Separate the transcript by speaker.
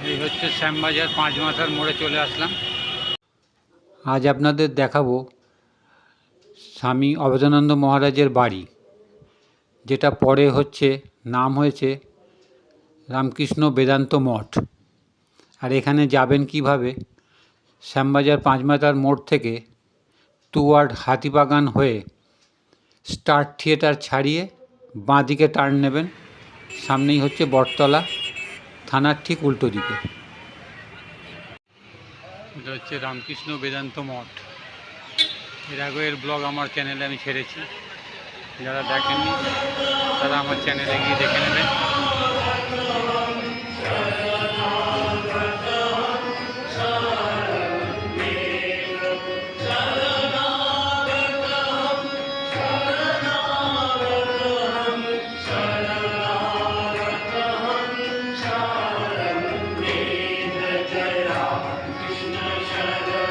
Speaker 1: হচ্ছে শ্যামবাজার, পাঁচ মাথার মোড়ে চলে আসলাম। আজ আপনাদের দেখাবো স্বামী অবেদানন্দ মহারাজের বাড়ি, যেটা পরে হচ্ছে, নাম হয়েছে রামকৃষ্ণ বেদান্ত মঠ। আর এখানে যাবেন কীভাবে? শ্যামবাজার পাঁচমাথার মোড় থেকে টুয়ার্ড হাতিবাগান হয়ে স্টার থিয়েটার ছাড়িয়ে বাঁ দিকে টার্ন নেবেন। সামনেই হচ্ছে বটতলা। থানার ঠিক উল্টো দিকে। এটা হচ্ছে রামকৃষ্ণ বেদান্ত মঠ। এর আগে এর ব্লগ আমার চ্যানেলে আমি ছেড়েছি। যারা দেখেননি, তারা আমার চ্যানেলে গিয়ে দেখে নেবেন Shalom.